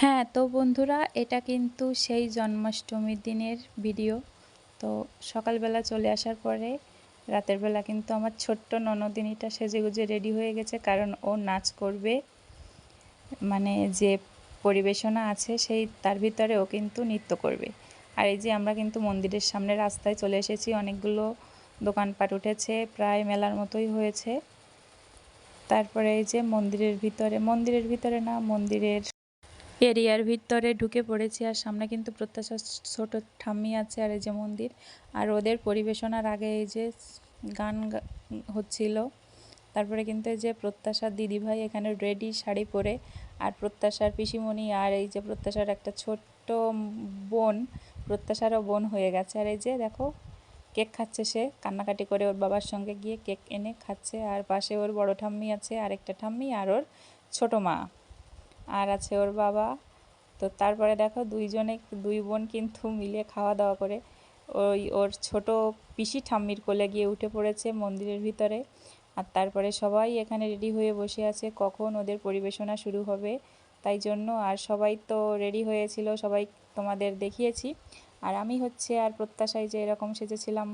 হ্যাঁ তো বন্ধুরা, এটা কিন্তু সেই জন্মাষ্টমীর দিনের ভিডিও। তো সকালবেলা চলে আসার পরে, রাতের বেলা কিন্তু আমার ছোট্ট ননদিনীটা সেজে গুজে রেডি হয়ে গেছে, কারণ ও নাচ করবে। মানে যে পরিবেশনা আছে, সেই তার ভিতরে ও কিন্তু নৃত্য করবে। আর এই যে আমরা কিন্তু মন্দিরের সামনে রাস্তায় চলে এসেছি, অনেকগুলো দোকানপাট উঠেছে, প্রায় মেলার মতোই হয়েছে। তারপরে এই যে মন্দিরের ভিতরে মন্দিরের ভিতরে না, মন্দিরের এরিয়ার ভিতরে ঢুকে পড়েছি আর সামনে কিন্তু প্রত্যাশা ছোট ঠাম্মি আছে আর এই যে মন্দির। আর ওদের পরিবেশনার আগে এই যে গান হচ্ছিল। তারপরে কিন্তু এই যে প্রত্যাশার দিদিভাই এখানে রেডি শাড়ি পরে আর প্রত্যাশার পিসিমণি আর এই যে প্রত্যাশার একটা ছোট্ট বোন, প্রত্যাশারও বোন হয়ে গেছে। আর এই যে দেখো, কেক খাচ্ছে সে। কান্নাকাটি করে ওর বাবার সঙ্গে গিয়ে কেক এনে খাচ্ছে। আর পাশে ওর বড় ঠাম্মি আছে, আরেকটা ঠাম্মি আর ওর ছোটো মা। আর আছে ওর বাবা। তো তারপরে দেখো দুইজনে, দুই বোন কিন্তু মিলে খাওয়া দাওয়া করে ওই ওর ছোট পিসি ঠাম্মির কোলে গিয়ে উঠে পড়েছে মন্দিরের ভিতরে। আর তারপরে সবাই এখানে রেডি হয়ে বসে আছে কখন ওদের পরিবেশনা শুরু হবে তাই জন্য। আর সবাই তো রেডি হয়েছিল, সবাই তোমাদের দেখিয়েছি। আর আমি হচ্ছে আর প্রত্যাশায় যে এরকম সেজেছিলাম।